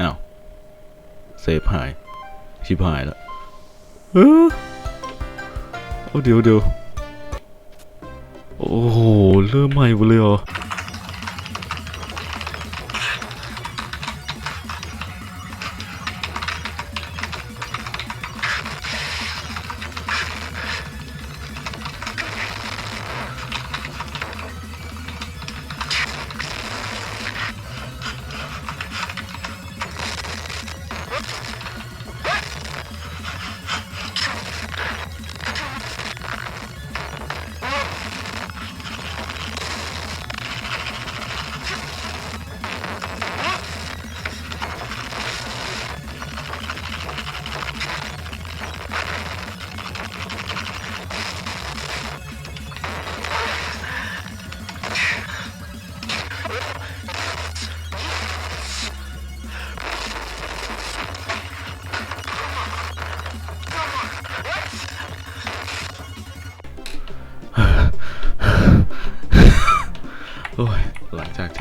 อ้าวเซฟหาย ชิบหายแล้วเออเดี๋ยวเดี๋ยวโอ้โห เริ่มใหม่หมดเลยเหรอโอ้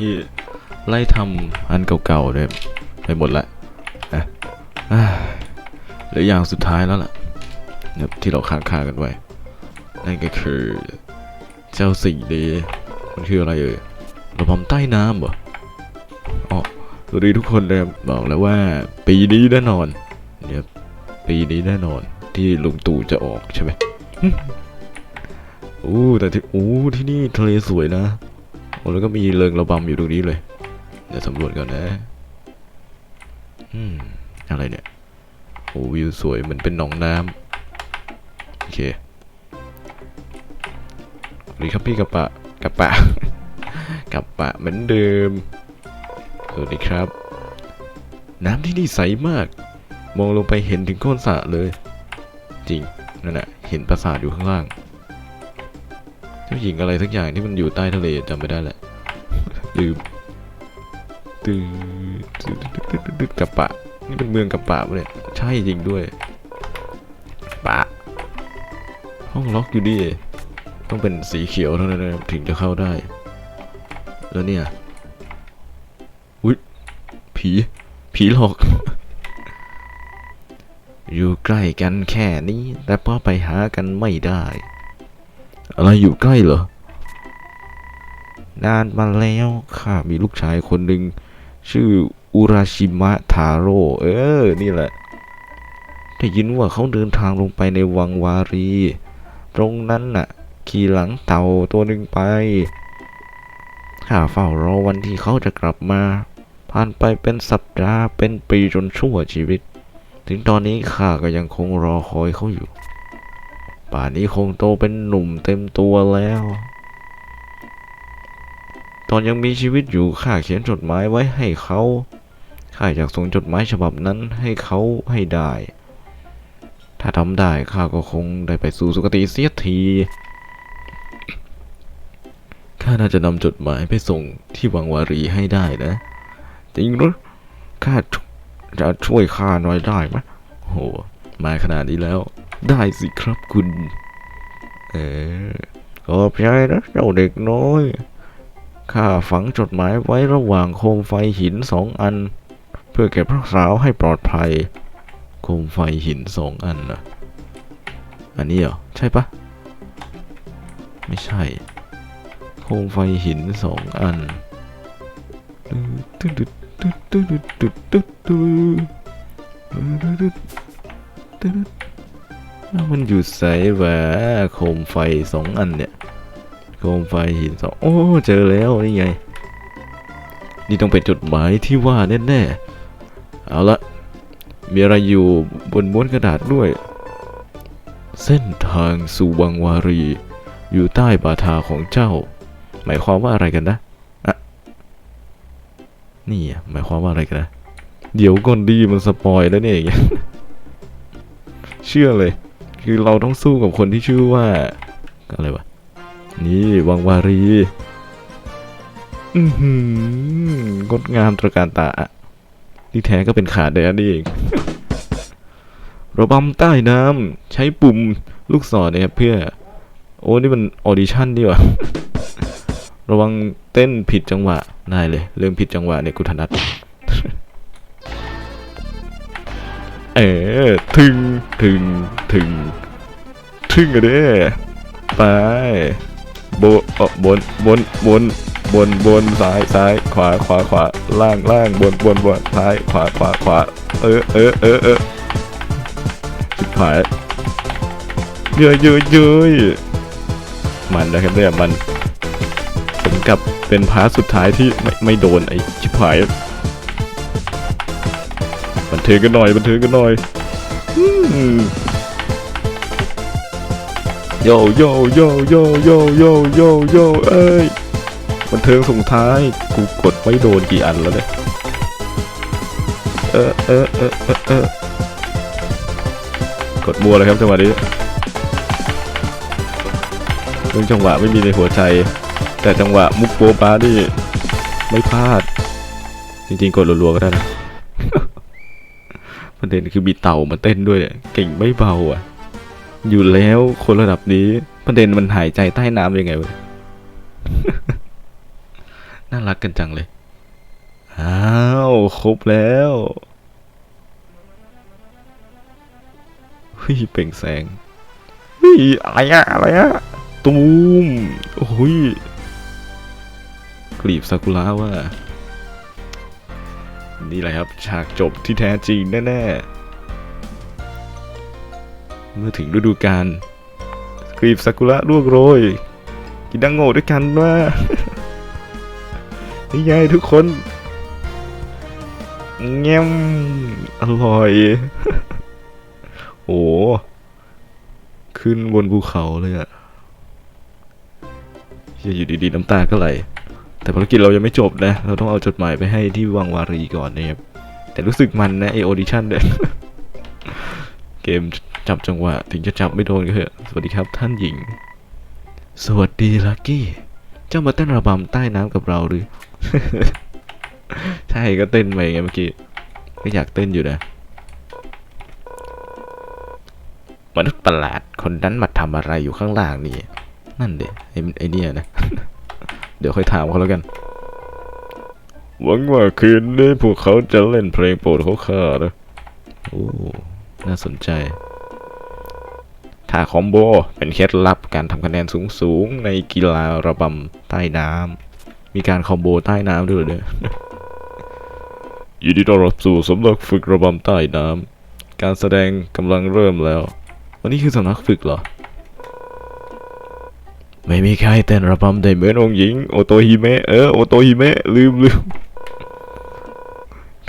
ที่ไล่ทำอันเก่าๆเนี่ยไปหมดละอะอ่าเหลืออย่างสุดท้ายแล้วล่ะเนี่ยที่เราค้างคากันไว้ นั่นก็คือเจ้าสิ่งนี้มันคืออะไรเอ่ยระบำใต้น้ำเหรออ๋อสวัสดีทุกคนเลยบอกแล้วว่า ปีนี้แน่นอนเนี่ยปีนี้แน่นอนที่ลุงตู่จะออกใช่ไหมโอ้แต่ที่โอ้ที่นี่ทะเลสวยนะ โอ้แล้วก็มีเริงระบำอยู่ตรงนี้เลยเดี๋ยวสำรวจก่อนนะอืมอะไรเนี่ยโอ้วิวสวยเหมือนเป็นหนองน้ำโอเคสวัสดีครับพี่กระปะกระปะกระปะเหมือนเดิมสวัสดีครับ น้ำที่นี่ใสมาก มองลงไปเห็นถึงก้นสระเลย จริงนั่นแหละเห็นปราสาทอยู่ข้างล่าง เจ้าหญิงอะไรสักอย่างที่มันอยู่ใต้ทะเลจำไม่ได้แหละลืมตืดตืดกระปะ นี่เป็นเมืองกระปะเนี่ยใช่จริงด้วย ปะ ห้องล็อกอยู่ดิต้องเป็นสีเขียวเท่านั้นถึงจะเข้าได้ แล้วเนี่ยอุ้ยผี ผีหลอก อยู่ใกล้กันแค่นี้ แต่พอไปหากันไม่ได้ อะไรอยู่ใกล้เหรอนานมาแล้วข้ามีลูกชายคนหนึ่งชื่ออุราชิมะทาโร่เออ นี่แหละ ได้ยินว่าเขาเดินทางลงไปในวังวารี ตรงนั้นน่ะ ขี่หลังเต่าตัวหนึ่งไปข้าเฝ้ารอวันที่เขาจะกลับมา ผ่านไปเป็นสัปดาห์เป็นปีจนชั่วชีวิต ถึงตอนนี้ข้าก็ยังคงรอคอยเขาอยู่ ป่านนี้คงโตเป็นหนุ่มเต็มตัวแล้ว ตอนยังมีชีวิตอยู่ข้าเขียนจดหมายไว้ให้เขาข้าอยากส่งจดหมายฉบับนั้นให้เขาให้ได้ ถ้าทำได้ข้าก็คงได้ไปสู่สุคติเสียทีข้าน่าจะนำจดหมายไปส่งที่วังวารีให้ได้นะ จริงหรือข้าจะช่วยข้าหน่อยได้ไหมโหมาขนาดนี้แล้ว ได้สิครับคุณ เออขอบใจนะเจ้าเด็กน้อย ข้าฝังจดหมายไว้ระหว่างโคมไฟหินสองอัน เพื่อเก็บรักษาให้ปลอดภัย โคมไฟหินสองอันนะอันนี้เหรอ ใช่ปะไม่ใช่ โคมไฟหินสองอัน มันอยู่ใสแหวโคมไฟสองอันเนี่ย โคมไฟหินสองโอ้เจอแล้วนี่ไง นี่ต้องเป็นจดหมายที่ว่าแน่ๆ เอาละมีอะไรอยู่บนม้วนกระดาษด้วย เส้นทางสู่วังวารี อยู่ใต้บาทาของเจ้า หมายความว่าอะไรกันนะอะนี่หมายความว่าอะไรกันนะ เดี๋ยวก่อนดีมันสปอยแล้วเนี่ยอย่างเงี้ยเชื่อเลย คือเราต้องสู้กับคนที่ชื่อว่าอะไรวะ นี่วังวารี อืงดงามตระการตาที่แท้ก็เป็นขาแดนนี่เองระบำใต้น้ำใช้ปุ่มลูกศรนะครับเพื่อ โอ้ นี่มันออดิชั่นดีว่ะระวังเต้นผิดจังหวะได้เลย เรื่องผิดจังหวะเนี่ยกูถนัด เออถึงถึงถึงถึงอะเด้ไปโบอบนบนบนบนบนซ้ายซ้ายขวาขวาขวาล่างล่างบนบนบนซ้ายขวาขวาขวาเออเออเออเออชิบหายเยอะเยอะเยอะมันนะครับเนี่ยมันสมกับเป็นพาร์ทสุดท้ายที่ไม่ไม่โดนไอ้ชิบหาย บันเทิงกันหน่อยบันเทิงกันหน่อยโยโยโยโยโยโยโยโยเอ้ยบันเทิงส่งท้ายกูกดไม่โดนกี่อันแล้วเนี่ยเออเออเออเออเออกดมัวเลยครับจังหวะนี้เรื่องจังหวะไม่มีในหัวใจ แต่จังหวะมุกโบะบ้านี่ไม่พลาด จริงๆ กดรัวๆก็ได้นะ ด็นคือมีเต่ามาเต้นด้วยเก่งไม่เบาอะ อยู่แล้วคนระดับนี้ประเด็นมันหายใจใต้น้ำยังไงวะน่ารักกันจังเลย อ้าว ครบแล้วเฮ้ยเปล่งแสงเฮ้ยอะไรอะอะไรอะตูมโอ้ยกลีบซากุระว่า นี่แหละครับ ฉากจบที่แท้จริงแน่ๆ เมื่อถึงฤดูกาลกลีบซากุระร่วงโรย กินดังโง่ด้วยกันว่านี่ไงทุกคนเงี้ยมอร่อย โอ้ขึ้นบนภูเขาเลยอะเหี้ยอยู่ดีๆน้ำตาก็ไหล แต่ภารกิจเรายังไม่จบนะ เราต้องเอาจดหมายไปให้ที่วังวารีก่อนนะครับ แต่รู้สึกมันนะไอโอดิชั่นเนี่ยเกมจับจังหวะ ถึงจะจับไม่โดนก็เถอะ สวัสดีครับท่านหญิง สวัสดีลักกี้ เจ้ามาเต้นระบำใต้น้ำกับเราหรือ ใช่ก็เต้นไปไงเมื่อกี้ ก็อยากเต้นอยู่นะมนุษย์ประหลาดคนนั้นมาทำอะไรอยู่ข้างล่างนี่ นั่นเด็ไอ้ไอเนี่ยนะ เดี๋ยวค่อยถามเขาแล้วกัน หวังว่าคืนนี้พวกเขาจะเล่นเพลงโปรดของข้านะ โอ้ น่าสนใจท่าคอมโบเป็นเคล็ดลับการทำคะแนนสูงๆ ในกีฬาระบำใต้น้ำ มีการคอมโบใต้น้ำด้วยเหรอเนี่ยยินดีต้อนรับสู่สำนักฝึกระบำใต้น้ำ การแสดงกำลังเริ่มแล้ว วันนี้คือสำนักฝึกเหรอ ไม่มีใครเต้นระบำได้เหมือนองค์หญิงโอโตฮิเมะเออโอโตฮิเมะลืมลืม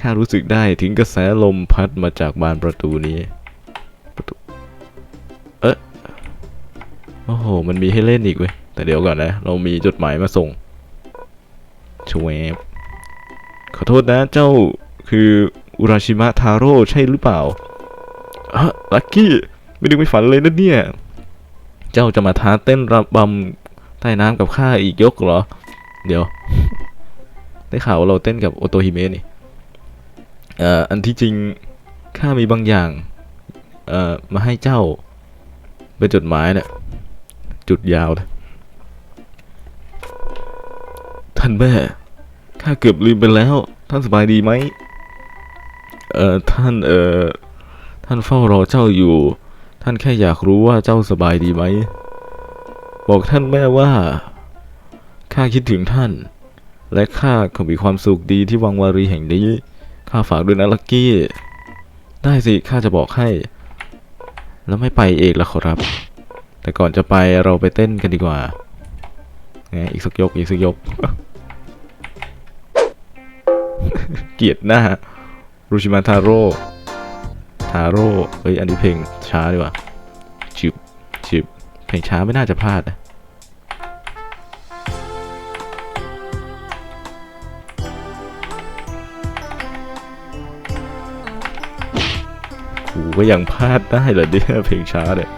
ข้ารู้สึกได้ถึงกระแสลมพัดมาจากบานประตูนี้ประตูเอ๊ะโอ้โห มันมีให้เล่นอีกเว้ยแต่เดี๋ยวก่อนนะ เรามีจดหมายมาส่งชวบขอโทษนะเจ้าคืออุราชิมะทาโร่ใช่หรือเปล่าอะลักกี้ ไม่นึกไม่ฝันเลยนะเนี่ย เจ้าจะมาท้าเต้นระบำใต้น้ำกับข้าอีกยกเหรอ เดี๋ยว ได้ข่าวว่าเราเต้นกับโอโตฮิเมะนี่เอ่ออันที่จริงข้ามีบางอย่าง เอ่อ มาให้เจ้า เป็นจดหมายเนี่ยจุดยาวเลยท่านแม่ข้าเกือบลืมไปแล้ว ท่านสบายดีไหมเอ่อท่านเอ่อท่านเฝ้ารอเจ้าอยู่ ท่านแค่อยากรู้ว่าเจ้าสบายดีไหม บอกท่านแม่ว่า ข้าคิดถึงท่าน และข้าก็มีความสุขดีที่วังวารีแห่งนี้ ข้าฝากด้วยนะลักกี้ ได้สิ ข้าจะบอกให้ แล้วไม่ไปเองละขอรับ แต่ก่อนจะไปเราไปเต้นกันดีกว่าไงอีกสักยก อีกสักยก เกียดหน้ารูชิมาทาโร่ ทาโร่เฮ้ยอันนี้เพลงช้าดีกว่าชิบชิบเพลงช้าไม่น่าจะพลาดนะกูก็ยังพลาดได้เหรอเนี่ยเพลงช้าเนี่ย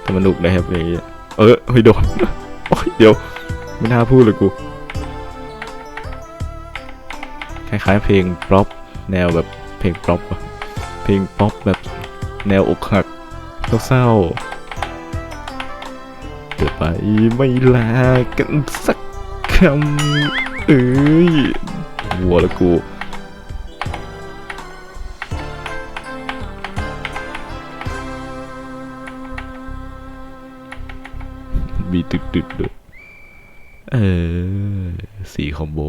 แต่มันหนุกนะครับเพลงนี้เออไม่โดนโอ้ยเดี๋ยวไม่น่าพูดเลยกู คล้ายๆเพลงป๊อปแนวแบบ เพลงป๊อปอะเพลงป๊อปแบบแนวอกหักเศร้าๆจะไปไม่ลากันสักคำเอ้ยหัวละกูมีตึดตึดด้วยเออสี่คอมโบ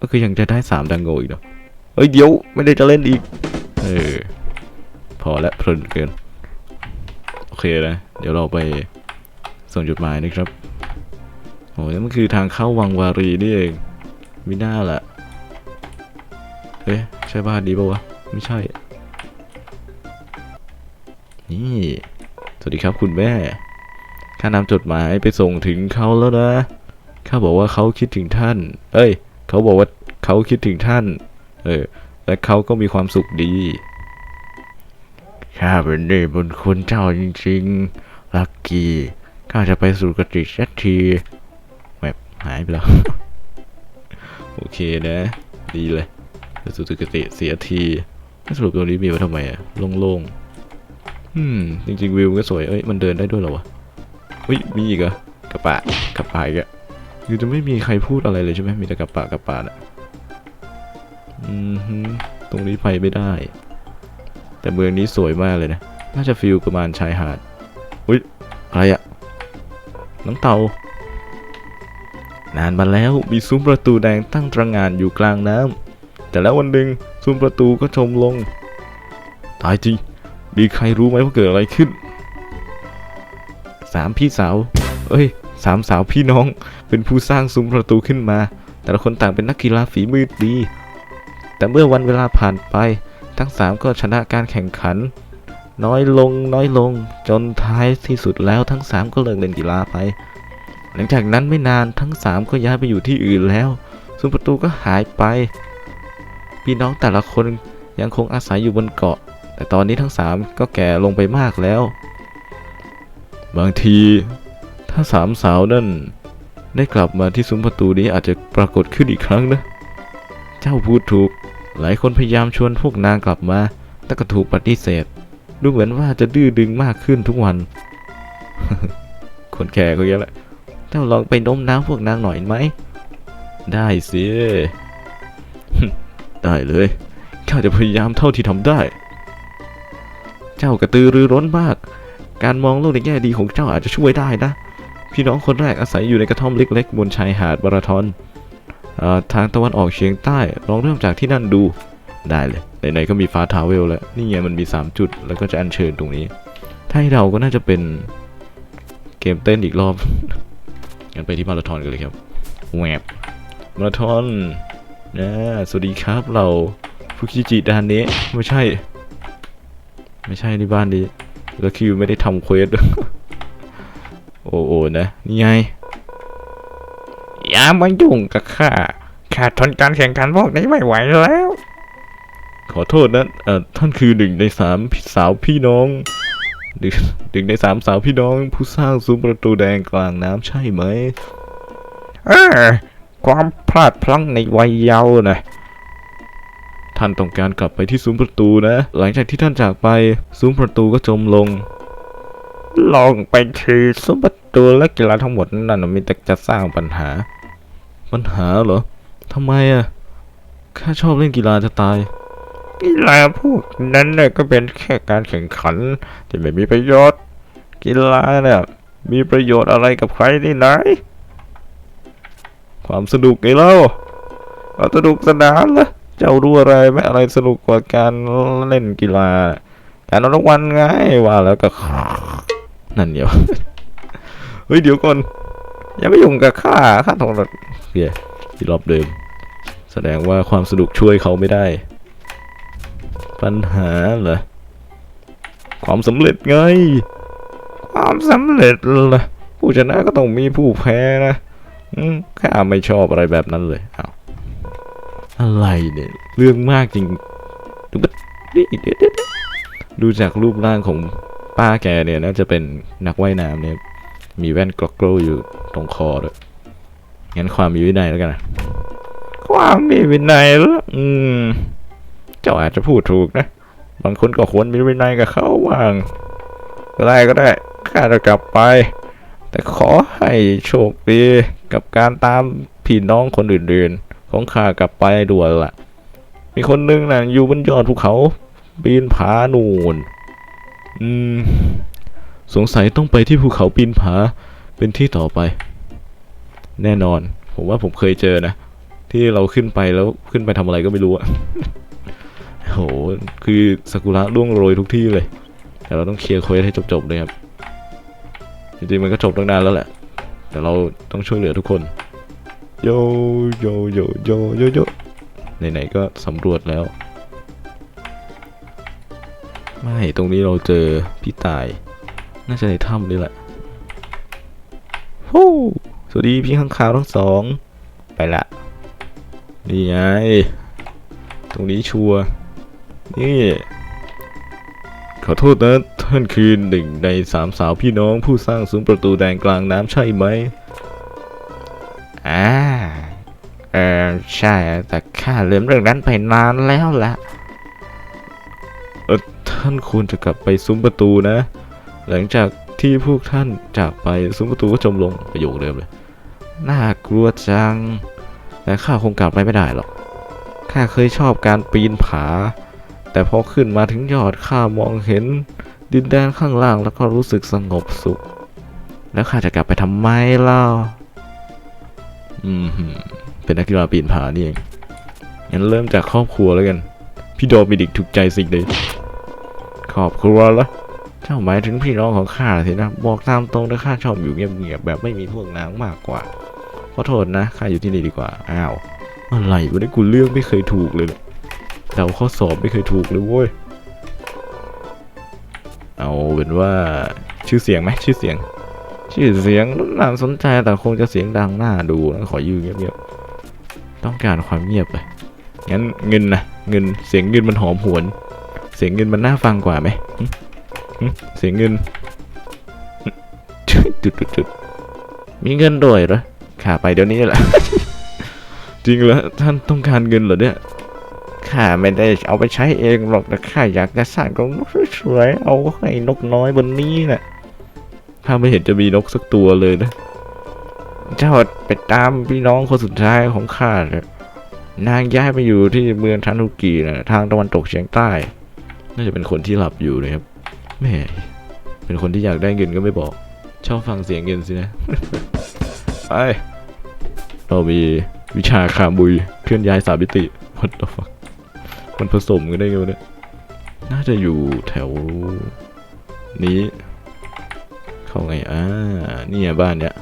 ก็คือยังจะได้สามดังโกอีกเนาะ เฮ้ยเดี๋ยวไม่ได้จะเล่นอีก เออ พอและเพลินเกิน โอเคนะ เดี๋ยวเราไปส่งจดหมายนะครับโอ้ยมันคือทางเข้าวังวารีนี่เองมิน่าแหละเฮ้ยใช่บ้านนี้ปะวะ ไม่ใช่ นี่ สวัสดีครับคุณแม่ ข้านำจดหมายไปส่งถึงเขาแล้วนะ ข้าบอกว่าเขาคิดถึงท่าน เอ้ย เขาบอกว่าเขาคิดถึงท่าน เออ และเขาก็มีความสุขดี ข้าเป็นเดชบุญคุณเจ้าจริงๆ ลักกี้ ข้าจะไปสู่กติสักทีแบบหายไปแล้ว โอเคนะ ดีเลยไปสู่สุกติเสียทีสรุปตัวนี้มีไว้ทำไมอะโล่งๆอืม จริง ๆ วิวก็สวย เอ้ย มันเดินได้ด้วยเหรอวะเฮ้ย มีอีกอะกระปะกระปะอีกอะคือจะไม่มีใครพูดอะไรเลยใช่ไหมมีแต่กระปะกระปะอะ อืมตรงนี้ไปไม่ได้ แต่เมืองนี้สวยมากเลยนะ น่าจะฟิลประมาณชายหาด อุ้ยอะไรอะน้ำเตานานมาแล้วมีซุ้มประตูแดงตั้งตระงานอยู่กลางน้ำแต่แล้ววันหนึ่งซุ้มประตูก็จมลง ตายจริง มีใครรู้ไหมว่าเกิดอะไรขึ้น สามพี่สาว เอ้ยสามสาวพี่น้องเป็นผู้สร้างซุ้มประตูขึ้นมา แต่ละคนต่างเป็นนักกีฬาฝีมือดี แต่เมื่อวันเวลาผ่านไป ทั้งสามก็ชนะการแข่งขัน น้อยลงน้อยลงจนท้ายที่สุดแล้วทั้งสามก็เลิกเล่นกีฬาไป หลังจากนั้นไม่นานทั้งสามก็ย้ายไปอยู่ที่อื่นแล้ว ซุ้มประตูก็หายไป พี่น้องแต่ละคนยังคงอาศัยอยู่บนเกาะ แต่ตอนนี้ทั้งสามก็แก่ลงไปมากแล้ว บางทีถ้าสามสาวนั่นได้กลับมาที่ซุ้มประตูนี้อาจจะปรากฏขึ้นอีกครั้งนะ เจ้าพูดถูก หลายคนพยายามชวนพวกนางกลับมา แต่ก็ถูกปฏิเสธ ดูเหมือนว่าจะดื้อดึงมากขึ้นทุกวัน คนแก่ก็เยอะแหละ เจ้าลองไปโน้มน้าวพวกนางหน่อยไหม ได้สิได้เลย ข้าจะพยายามเท่าที่ทำได้ เจ้ากระตือรือร้นมาก การมองโลกในแง่ดีของเจ้าอาจจะช่วยได้นะ พี่น้องคนแรกอาศัยอยู่ในกระท่อมเล็กๆ บนชายหาดบาราทอน ทางตะวันออกเฉียงใต้ ลองเริ่มจากที่นั่นดูได้เลยไหนๆก็มีฟ้าทาวเวลแล้ว นี่ไงมันมี 3 จุด แล้วก็จะอัญเชิญตรงนี้ ถ้าให้เราก็น่าจะเป็นเกมเต้นอีกรอบ งั้นไปที่มาราธอนกันเลยครับแหวบมาราธอนนะสวัสดีครับเราฟุกิจิดานเนะไม่ใช่ ไม่ใช่ในบ้านนี้แล้วคิวไม่ได้ทำเควสโอ้โอนะ นี่ไง อย่ามายุ่งกับข้าข้าทนการแข่งขันพวกนี้ไม่ไหวแล้ว ขอโทษนะเอ่อท่านคือหนึ่งในสามพี่สาวพี่น้องหนึ่งหนึ่งในสามสาวพี่น้อง ผู้สร้างซุ้มประตูแดงกลางน้ำใช่ไหมเออความพลาดพลั้งในวัยเยาว์นะท่านต้องการกลับไปที่ซุ้มประตูนะ หลังจากที่ท่านจากไปซุ้มประตูก็จมลง ลองไปทีซุปเปอร์ตัวและกีฬาทั้งหมดนั่นนะมีแต่จะสร้างปัญหา ปัญหาเหรอทำไมอะข้าชอบเล่นกีฬาจะตาย กีฬาพวกนั้นเนี่ยก็เป็นแค่การแข่งขันที่ไม่มีประโยชน์ กีฬาเนี่ยมีประโยชน์อะไรกับใครที่ไหน ความสนุกไงเล่าเอาสนุกสนานละเจ้ารู้อะไรไหมอะไรสนุกกว่าการเล่นกีฬาการเอารางวัลไงว่าแล้วก็ นั่นเดียวเฮ้ยเดี๋ยวก่อนอย่าไปยุ่งกับข้าข้าทร เพียที่รอบเดิม แสดงว่าความสนุกช่วยเขาไม่ได้ ปัญหาเหรอ ความสำเร็จไง ความสำเร็จละผู้ชนะก็ต้องมีผู้แพ้นะข้าไม่ชอบอะไรแบบนั้นเลยอ้าอะไรเนี่ย เรื่องมากจริงดูบัดนี่เดี๋ยวเดี๋ยวเดี๋ยวดูจากรูปร่างของป้าแกเนี่ยน่าจะเป็นนักว่ายน้ำเนี่ย มีแว่นกลอกโกลอยู่ตรงคอด้วย งั้นความมีวินัยแล้วกันนะความมีวินัยละอืม เจ้าอาจจะพูดถูกนะ บางคนก็ควรมีวินัยกับเขาบ้างก็ได้ก็ได้ข้าจะกลับไป แต่ขอให้โชคดีกับการตามพี่น้องคนอื่นๆ ของข้ากลับไปด้วยล่ะ มีคนนึงน่ะอยู่บนยอดภูเขาปีนผานูนอืม สงสัยต้องไปที่ภูเขาปีนผาเป็นที่ต่อไป แน่นอน ผมว่าผมเคยเจอนะ ที่เราขึ้นไปแล้วขึ้นไปทำอะไรก็ไม่รู้อะโหคือซากุระร่วงโรยทุกที่เลย แต่เราต้องเคลียร์เควสให้จบๆเลยครับ จริงๆมันก็จบตั้งนานแล้วแหละ แต่เราต้องช่วยเหลือทุกคน โยโยโยโยโยโยไหนๆก็สำรวจแล้ว ไม่ ตรงนี้เราเจอพี่ตาย น่าจะในถ้ำนี่แหละฮู้ สวัสดีพี่ข้างขาวทั้งสอง ไปละ นี่ไง ตรงนี้ชัวร์นี่ ขอโทษนะท่านคือหนึ่งในสามสาวพี่น้องผู้สร้างซุ้มประตูแดงกลางน้ำใช่ไหมอ่าเออใช่ แต่ข้าลืมเรื่องนั้นไปนานแล้วละเออท่านควรจะกลับไปซุ้มประตูนะ หลังจากที่พวกท่านจากไปซุ้มประตูก็จมลงประโยคเดิมเลย น่ากลัวจัง แต่ข้าคงกลับไปไม่ได้หรอก ข้าเคยชอบการปีนผา แต่พอขึ้นมาถึงยอดข้ามองเห็น ดินแดนข้างล่างแล้วก็รู้สึกสงบสุข แล้วข้าจะกลับไปทำไมเล่า อืม เป็นนักกีฬาปีนผานี่เอง งั้นเริ่มจากครอบครัวแล้วกัน พี่โดมินิกถูกใจสิ่งใดครอบครัวละเจ้าหมายถึงพี่น้องของข้าสินะ บอกตามตรงนะข้าชอบอยู่เงียบๆแบบไม่มีพวกนางมากกว่า อโทษนะข้าอยู่ที่นี่ดีกว่าอ้าวอะไรวันนี้กูเลือกไม่เคยถูกเลยเนี่ยเดาข้อสอบไม่เคยถูกเลยเว้ยเอาเป็นว่าชื่อเสียงไหมชื่อเสียง ชื่อเสียงน่าสนใจแต่คงจะเสียงดังหน้าดูนะขอยืมเงียบๆต้องการความเงียบเลยงั้นเงินนะเงินเสียงเงินมันหอมหวน เสียงเงินมันน่าฟังกว่าไหมเสียงเงินจุดจุดจุดๆมีเงินด้วยเหรอ ข้าไปเดี๋ยวนี้แหละ จริงเหรอท่านต้องการเงินเหรอเนี่ยข้าไม่ได้เอาไปใช้เองหรอกแต่ข้าอยากจะสร้างกรงนกสวยๆเอาให้นกน้อยบนนี้น่ะถ้าไม่เห็นจะมีนกสักตัวเลยนะ เจ้าไปตามพี่น้องคนสุดท้ายของข้าเลยนางย้ายไปอยู่ที่เมืองทันุกินะทางตะวันตกเฉียงใต้ น่าจะเป็นคนที่หลับอยู่นะครับแม่เป็นคนที่อยากได้เงินก็ไม่บอก ชอบฟังเสียงเงินสินะ ไป เรามีวิชาคาบุยเคลื่อนย้ายสามมิติ what the fuck มันผสมกันได้ไงวะเนี่ยน่าจะอยู่แถวนี้ เข้าไงอ่านี่บ้านเนี้ย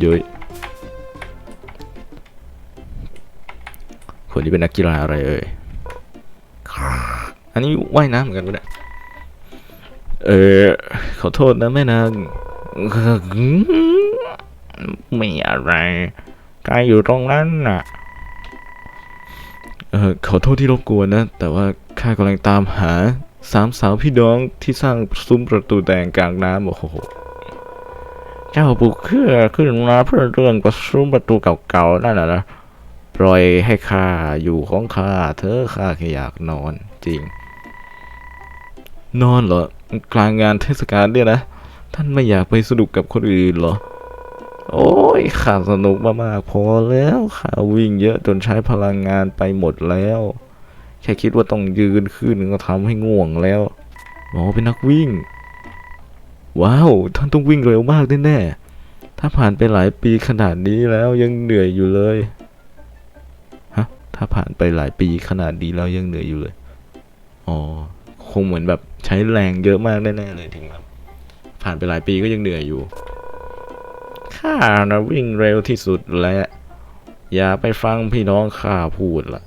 เย้ยคนนี้เป็นนักกีฬาอะไรเอ่ยอันนี้ว่ายน้ำเหมือนกันปะเนี่ยเออขอโทษนะแม่นางไม่อะไร กายอยู่ตรงนั้นน่ะ เออขอโทษที่รบกวนนะ แต่ว่าข้ากำลังตามหาสามสาวพี่น้องที่สร้างซุ้มประตูแดงกลางน้ำโอ้โห เจ้าบุกเครือขึ้นมาเพื่อเรื่องประซุ้มประตูเก่าๆนั่นน่ะนะปล่อยให้ข้าอยู่ของข้าเธอะข้าแค่อยากนอนจริง นอนเหรอกลางงานเทศกาลเนี่ยนะ ท่านไม่อยากไปสนุกกับคนอื่นเหรอ โอ้ยข้าสนุกมากๆพอแล้วข้าวิ่งเยอะจนใช้พลังงานไปหมดแล้ว แค่คิดว่าต้องยืนขึ้นก็ทำให้ง่วงแล้วหมอเป็นนักวิ่ง ว้าวท่านต้องวิ่งเร็วมากแน่ๆถ้าผ่านไปหลายปีขนาดนี้แล้วยังเหนื่อยอยู่เลยฮะถ้าผ่านไปหลายปีขนาดนี้แล้วยังเหนื่อยอยู่เลยอ๋อคงเหมือนแบบใช้แรงเยอะมากแน่ๆเลยถึงแบบผ่านไปหลายปีก็ยังเหนื่อยอยู่ ข้านะวิ่งเร็วที่สุดและ อย่าไปฟังพี่น้องข้าพูดละ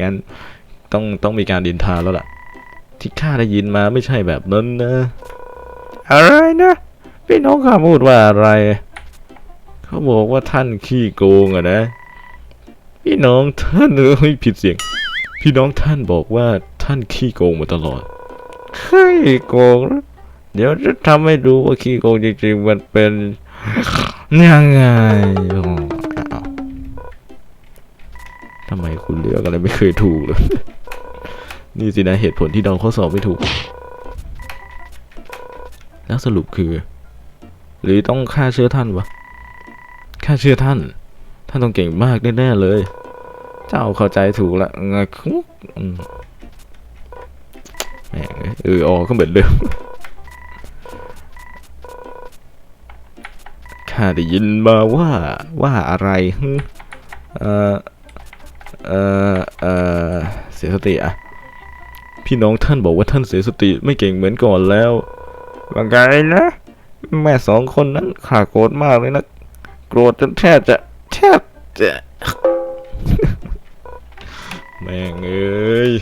งั้นต้องต้องมีการดินทาแล้วล่ะ ที่ข้าได้ยินมาไม่ใช่แบบนั้นนะ อะไรนะ พี่น้องข้าพูดว่าอะไร เขาบอกว่าท่านขี้โกงอะนะ พี่น้องท่านเอ้ยผิดเสียง พี่น้องท่านบอกว่าท่านขี้โกงมาตลอดเฮ้โกง เดี๋ยวจะทำให้ดูว่าขี้โกงจริงๆมันเป็นยังไงทำไมคุณเลือกอะไรไม่เคยถูกเลย นี่สินะเหตุผลที่เดาข้อสอบไม่ถูก แล้วสรุปคือ หรือต้องฆ่าเชื่อท่านวะฆ่าเชื่อท่าน ท่านต้องเก่งมากแน่ๆเลย เจ้าเข้าใจถูกละไงคุกอืมแม่งเอ้ยเออออก็เหมือนเดิม ข้าได้ยินมาว่าว่าอะไรฮึเออเออเออเสียสติอะพี่น้องท่านบอกว่าท่านเสียสติไม่เก่งเหมือนก่อนแล้วว่าไงนะ แม่สองคนนั้นข้าโกรธมากเลยนะโกรธจนแทบจะแทบจะแม่งเอ้ย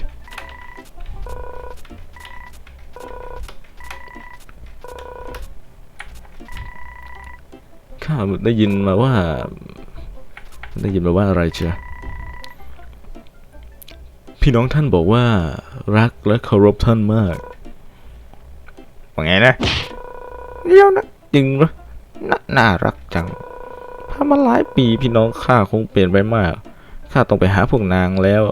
ข้าได้ยินมาว่า ได้ยินมาว่าอะไรเชียพี่น้องท่านบอกว่า รักและเคารพท่านมากว่าไงนะเดี๋ยวนะจริงเหรอน่ารักจังทำมาหลายปีพี่น้องข้าคงเปลี่ยนไปมากข้าต้องไปหาพวกนางแล้ว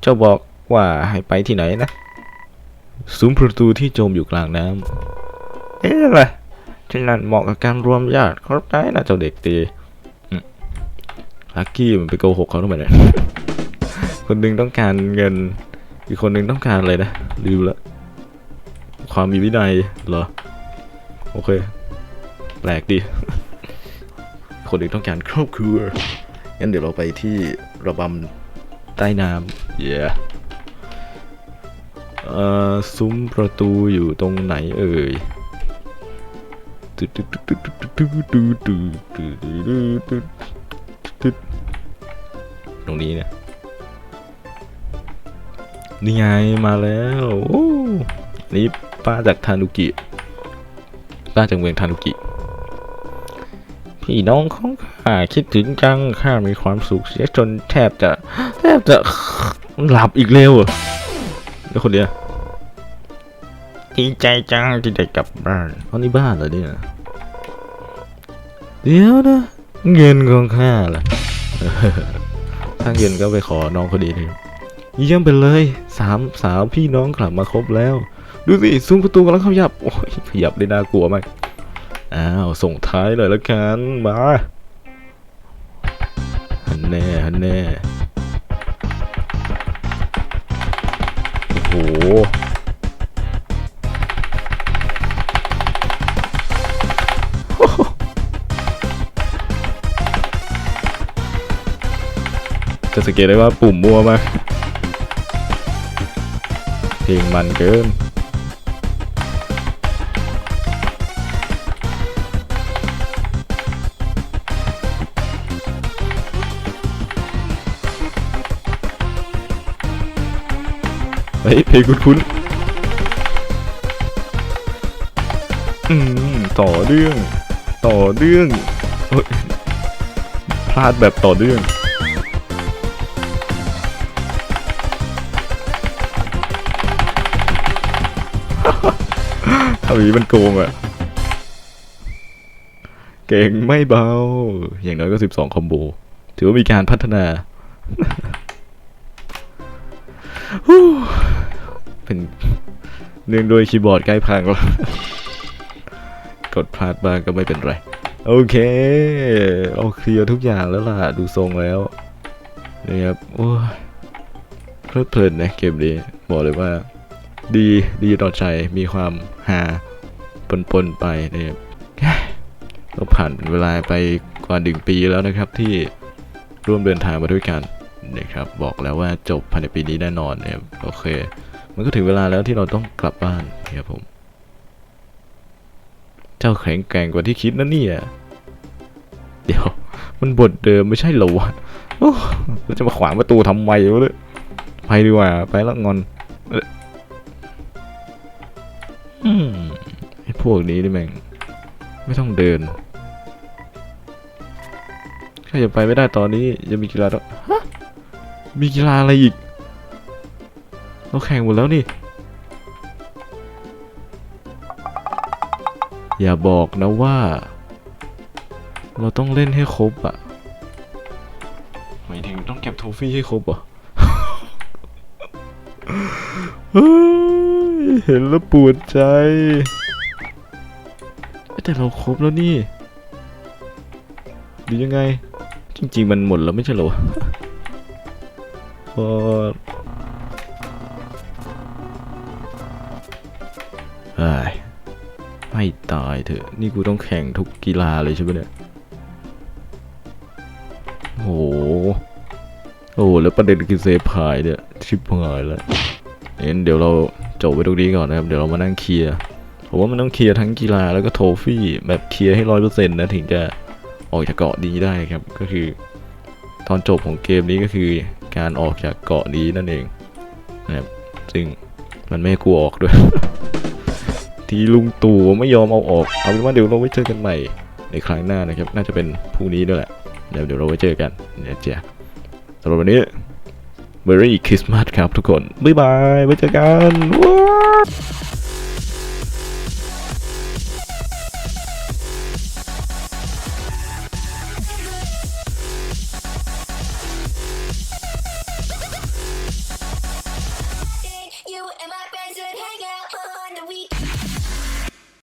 เจ้าบอกว่าให้ไปที่ไหนนะ ซุ้มประตูที่จมอยู่กลางน้ำเอ๊ะอะไร ที่นั่นเหมาะกับการรวมญาติเขาได้นะเจ้าเด็กตีลักกี้มันไปโกหกเขาทำไมเนี่ยคนหนึ่งต้องการเงิน อีกคนหนึ่งต้องการอะไรนะลืมละความมีวินัยเหรอ โอเค แปลกดี คนหนึ่งต้องการครอบครัวงั้นเดี๋ยวเราไปที่ระบำใต้น้ำเย้เอ่อซุ้มประตูอยู่ตรงไหนเอ่ย ตรงนี้เนี่ย นี่ไงมาแล้วนี่ป้าจากทานุกิ ป้าจากเมืองทานุกิ พี่น้องของข้าคิดถึงจัง ข้ามีความสุขเสียจนแทบจะ แทบจะหลับอีกเร็วอะแล้วคนเดียว ดีใจจังที่ได้กลับบ้านอ๋อนี่บ้านเหรอเนี่ยเดี๋ยวนะ เงินของข้าล่ะถ้าเงินก็ไปขอน้องคนดีนึงเยี่ยมไปเลยสามสาวพี่น้องกลับมาครบแล้ว ดูสิซุ้มประตูกำลังขยับโอ้ยขยับได้น่ากลัวมากอ้าวส่งท้ายเลยแล้วกันมาฮันแน่ฮันแน่โอ้โห จะสังเกตได้ว่าปุ่มมั่วมาก เพลงมันเกินเฮ้ยเพลงคุ้นๆอืมต่อเรื่อง ต่อเรื่องเฮ้ยพลาดแบบต่อเรื่อง ทำอย่างนี้มันโกงอะเก่งไม่เบา อย่างน้อยก็สิบสองคอมโบ ถือว่ามีการพัฒนา เป็นเนื่องโดวยคีย์บอร์ดใกล้พังแล้ว กดพลาดบ้างก็ไม่เป็นไร โอเค เอาเคลียร์ทุกอย่างแล้วล่ะ ดูทรงแล้วนะครับ โอ้ยเพลิดเพลินนะเกมนี้ บอกเลยว่า ดีดีต่อใจมีความฮาปนปนๆไปนะครับเราผ่านเวลาไปกว่าหนึ่งปีแล้วนะครับที่ร่วมเดินทางมาด้วยกันนะครับบอกแล้วว่าจบภายในปีนี้แน่นอนนะครับโอเค มันก็ถึงเวลาแล้วที่เราต้องกลับบ้านนะครับผม เจ้าแข็งแกร่งกว่าที่คิดนะเนี่ยเดี๋ยวมันบทเดิมไม่ใช่เหรอวะโอ้เราจะมาขวางประตูทำไมวะเนี่ยไปดีกว่าไปแล้วงอน ไอ้พวกนี้นี่แม่ง ไม่ต้องเดินข้าจะไปไม่ได้ตอนนี้ยังมีกีฬาต้องฮะมีกีฬาอะไรอีก เราแข่งหมดแล้วนี่ อย่าบอกนะว่า เราต้องเล่นให้ครบอะหมายถึงต้องเก็บโทฟี่ให้ครบเหรอะ เห็นแล้วปวดใจ แต่เราครบแล้วนี่หรือยังไง จริง ๆ มันหมดแล้วไม่ใช่หรอวะพอตายเถอะ นี่กูต้องแข่งทุกกีฬาเลยใช่ไหมเนี่ยโอ้โหโอ้แล้วประเด็นคือเซฟพายเนี่ย ชิบหายแล้วเอ็นเดี๋ยวเรา จบไปตรงนี้ก่อนนะครับ เดี๋ยวเรามานั่งเคลียร์ผมว่ามันต้องเคลียร์ทั้งกีฬาแล้วก็โทฟี่แบบเคลียร์ให้ร้อยเปอร์เซ็นต์นะถึงจะออกจากเกาะนี้ได้ครับ ก็คือ ตอนจบของเกมนี้ก็คือการออกจากเกาะนี้นั่นเองนะครับซึ่งมันไม่ให้กูออกด้วย ที่ลุงตู่ไม่ยอมเอาออก เอาเป็นว่าเดี๋ยวเราไว้เจอกันใหม่ในครั้งหน้านะครับ น่าจะเป็นพรุ่งนี้ด้วยแหละเดี๋ยวเดี๋ยวเราไว้เจอกันเดี๋ยวเจ้าสำหรับวันนี้ Merry Christmas ครับทุกคน บ๊ายบายไว้เจอกัน